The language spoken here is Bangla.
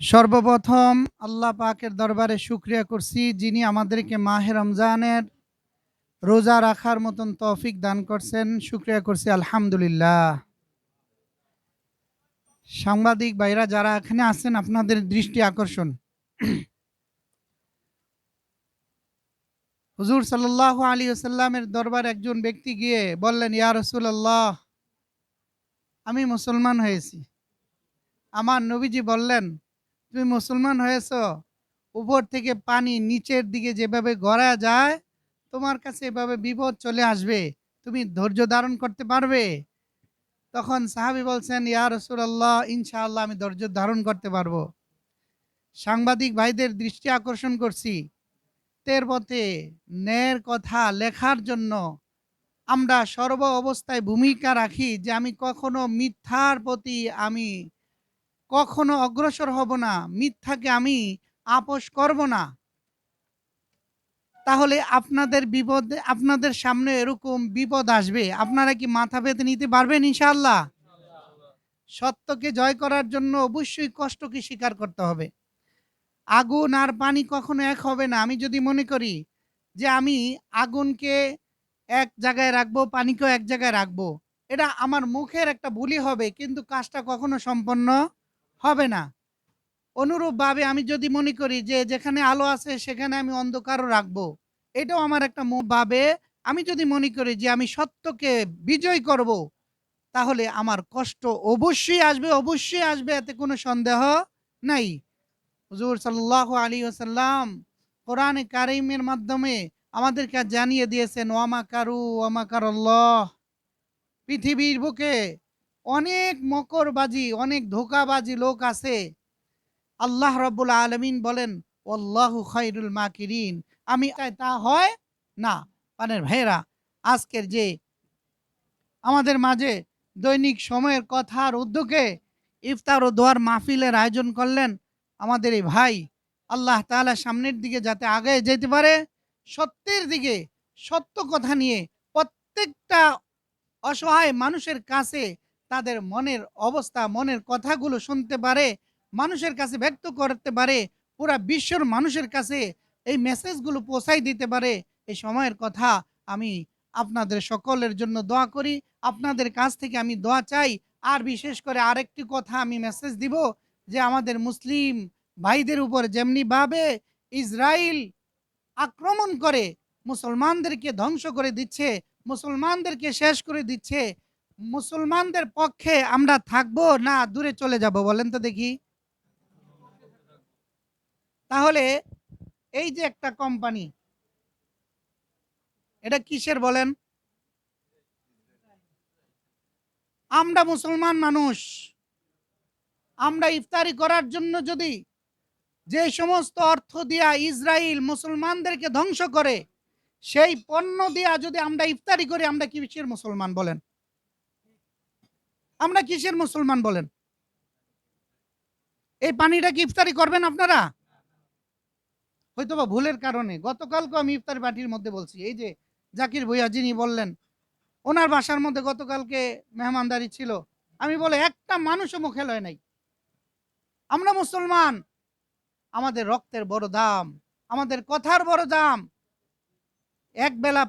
সর্বপ্রথম আল্লাহ পাকের দরবারে শুক্রিয়া করছি যিনি আমাদেরকে মাহে রমজানের রোজা রাখার মতন তৌফিক দান করছেন। শুক্রিয়া করছি, আলহামদুলিল্লাহ। সাংবাদিক ভাইরা যারা এখানে আছেন, আপনাদের দৃষ্টি আকর্ষণ। হুজুর সাল্লাল্লাহু আলী আসাল্লামের দরবার একজন ব্যক্তি গিয়ে বললেন, ইয়া রসুল্লাহ আমি মুসলমান হয়েছি। আমার নবীজি বললেন তুমি মুসলমান হয়েছ, উপর থেকে পানি নিচের দিকে যেভাবে গড়া যায়, তোমার কাছে এভাবে বিপদ চলে আসবে। তুমি ধৈর্য ধারণ করতে পারবে। তখন সাহাবি বলছেন, ইয়া রসুল্লাহ ইনশাআল্লাহ আমি ধৈর্য ধারণ করতে পারব। সাংবাদিক ভাইদের দৃষ্টি আকর্ষণ করছি। তের পথে ন্যায়ের কথা লেখার জন্য আমরা সর্ব অবস্থায় ভূমিকা রাখি যে আমি কখনো মিথ্যার প্রতি আমি কখনো অগ্রসর হব না, মিথ্যাকে আমি আপোষ করব না। তাহলে আপনাদের বিপদ, আপনাদের সামনে এরকম বিপদ আসবে। আপনারা কি মাথা পেতে নিতে পারবেন ইনশাআল্লাহ? সত্যকে জয় করার জন্য অবশ্যই কষ্টকে স্বীকার করতে হবে। আগুন আর পানি কখনো এক হবে না। আমি যদি মনে করি যে আমি আগুনকে এক জায়গায় রাখব, পানিকেও এক জায়গায় রাখব, এটা আমার মুখের একটা বুলি হবে, কিন্তু কাজটা কখনো সম্পন্ন হবে না। অনুরূপভাবে আমি যদি মনে করি যে যেখানে আলো আছে সেখানে আমি অন্ধকারও রাখব, এটাও আমার একটা ভাবে আমি যদি মনে করি যে আমি সত্যকে বিজয় করব, তাহলে আমার কষ্ট অবশ্যই আসবে অবশ্যই আসবে, এতে কোনো সন্দেহ নাই। হুজুর সাল্লাহ আলী ওসাল্লাম কোরআনে কারিমের মাধ্যমে আমাদেরকে জানিয়ে দিয়েছেন ওয়ামা কারু ওয়ামা কারল্লাহ পৃথিবীর বুকে অনেক মকরবাজি, অনেক ধোকাবাজি লোক আছে। আল্লাহ রব্বুল আলমিন বলেন ওল্লাহু খৈরুল মাকিরিন। আমি তা হয় না। পানের ভাইয়েরা, আজকের যে আমাদের মাঝে দৈনিক সময়ের কথার উদ্যোগে ইফতার ও দোয়ার মাহফিলের আয়োজন করলেন আমাদের এই ভাই, আল্লাহ তাআলা সামনের দিকে যাতে আগে যেতে পারে, সত্যের দিকে সত্য কথা নিয়ে প্রত্যেকটা অসহায় মানুষের কাছে তাদের মনের অবস্থা, মনের কথাগুলো শুনতে পারে, মানুষের কাছে ব্যক্ত করতে পারে, পুরা বিশ্বর মানুষের কাছে এই মেসেজগুলো পৌঁছাই দিতে পারে, এই সময়ের কথা আমি আপনাদের সকলের জন্য দোয়া করি। আপনাদের কাছ থেকে আমি দোয়া চাই, আর বিশেষ করে আরেকটি কথা আমি মেসেজ দিব, যে আমাদের মুসলিম ভাইদের উপর যেমনিভাবে ইসরায়েল আক্রমণ করে, মুসলমানদেরকে ধ্বংস করে দিচ্ছে, মুসলমানদেরকে শেষ করে দিচ্ছে মুসলমানদের পক্ষে আমরা থাকব না দূরে চলে যাব? বলেন তো দেখি। তাহলে এই যে একটা কোম্পানি এটা কিসের বলেন? আমরা মুসলমান মানুষ, আমরা ইফতারি করার জন্য যদি যে সমস্ত অর্থ দিয়া ইসরায়েল মুসলমানদেরকে ধ্বংস করে, সেই পণ্য দিয়া যদি আমরা ইফতারি করি, আমরা কিসের মুসলমান বলেন? আমরা কিসের মুসলমান বলেন? এই পানিটা কি ইফতারি করবেন আপনারা? হয়তো বা ভুলের কারণে। গতকালকে আমি ইফতারি পার্টির মধ্যে বলছি, এই যে জাকির ভুইয়া যিনি বললেন, ওনার বাসার মধ্যে গতকালকে মেহমানদারি ছিল। আমি বলে, একটা মানুষও মুখে লয় নাই। আমরা মুসলমান। আমাদের রক্তের বড় দাম, আমাদের কথার বড় দাম। এক বেলা